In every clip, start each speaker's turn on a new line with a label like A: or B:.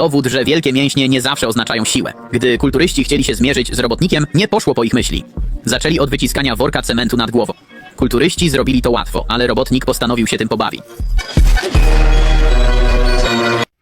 A: Dowód, że wielkie mięśnie nie zawsze oznaczają siłę. Gdy kulturyści chcieli się zmierzyć z robotnikiem, nie poszło po ich myśli. Zaczęli od wyciskania worka cementu nad głową. Kulturyści zrobili to łatwo, ale robotnik postanowił się tym pobawić.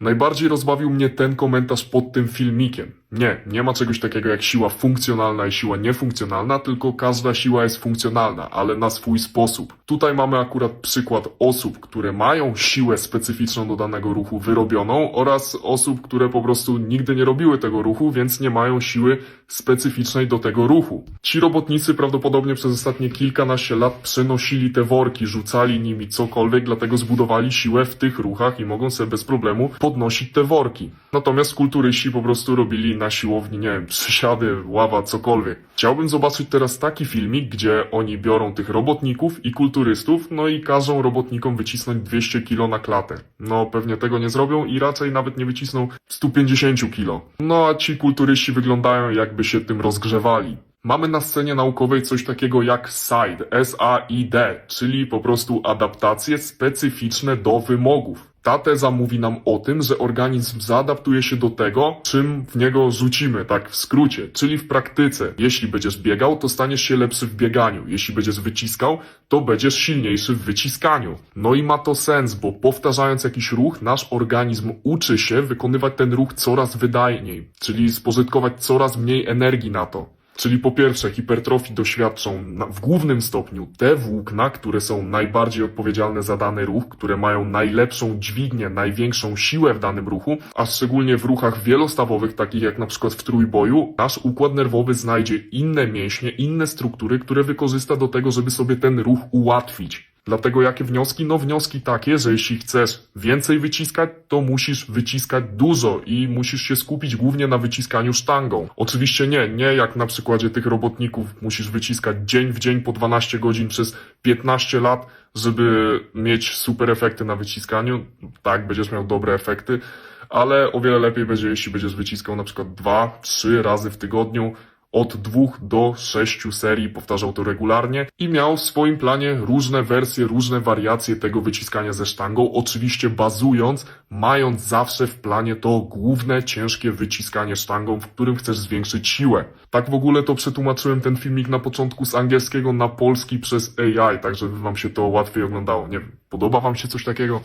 B: Najbardziej rozbawił mnie ten komentarz pod tym filmikiem. Nie, nie ma czegoś takiego jak siła funkcjonalna i siła niefunkcjonalna, tylko każda siła jest funkcjonalna, ale na swój sposób. Tutaj mamy akurat przykład osób, które mają siłę specyficzną do danego ruchu wyrobioną oraz osób, które po prostu nigdy nie robiły tego ruchu, więc nie mają siły specyficznej do tego ruchu. Ci robotnicy prawdopodobnie przez ostatnie kilkanaście lat przenosili te worki, rzucali nimi cokolwiek, dlatego zbudowali siłę w tych ruchach i mogą sobie bez problemu podnosić te worki. Natomiast kulturyści po prostu robili na siłowni, nie wiem, przysiady, ława, cokolwiek. Chciałbym zobaczyć teraz taki filmik, gdzie oni biorą tych robotników i kulturystów, no i każą robotnikom wycisnąć 200 kilo na klatę. No pewnie tego nie zrobią i raczej nawet nie wycisną 150 kilo. No a ci kulturyści wyglądają jakby się tym rozgrzewali. Mamy na scenie naukowej coś takiego jak SID, S-A-I-D, czyli po prostu adaptacje specyficzne do wymogów. Ta teza mówi nam o tym, że organizm zaadaptuje się do tego, czym w niego rzucimy, tak w skrócie, czyli w praktyce. Jeśli będziesz biegał, to staniesz się lepszy w bieganiu. Jeśli będziesz wyciskał, to będziesz silniejszy w wyciskaniu. No i ma to sens, bo powtarzając jakiś ruch, nasz organizm uczy się wykonywać ten ruch coraz wydajniej, czyli spożytkować coraz mniej energii na to. Czyli po pierwsze, hipertrofii doświadczą w głównym stopniu te włókna, które są najbardziej odpowiedzialne za dany ruch, które mają najlepszą dźwignię, największą siłę w danym ruchu, a szczególnie w ruchach wielostawowych, takich jak na przykład w trójboju, nasz układ nerwowy znajdzie inne mięśnie, inne struktury, które wykorzysta do tego, żeby sobie ten ruch ułatwić. Dlatego jakie wnioski? No wnioski takie, że jeśli chcesz więcej wyciskać, to musisz wyciskać dużo i musisz się skupić głównie na wyciskaniu sztangą. Oczywiście nie, nie jak na przykładzie tych robotników musisz wyciskać dzień w dzień po 12 godzin przez 15 lat, żeby mieć super efekty na wyciskaniu. Tak, będziesz miał dobre efekty, ale o wiele lepiej będzie, jeśli będziesz wyciskał na przykład 2-3 razy w tygodniu, od dwóch do sześciu serii, powtarzał to regularnie i miał w swoim planie różne wersje, różne wariacje tego wyciskania ze sztangą, oczywiście bazując, mając zawsze w planie to główne, ciężkie wyciskanie sztangą, w którym chcesz zwiększyć siłę. Tak w ogóle to przetłumaczyłem ten filmik na początku z angielskiego na polski przez AI, tak żeby wam się to łatwiej oglądało. Nie wiem, podoba wam się coś takiego?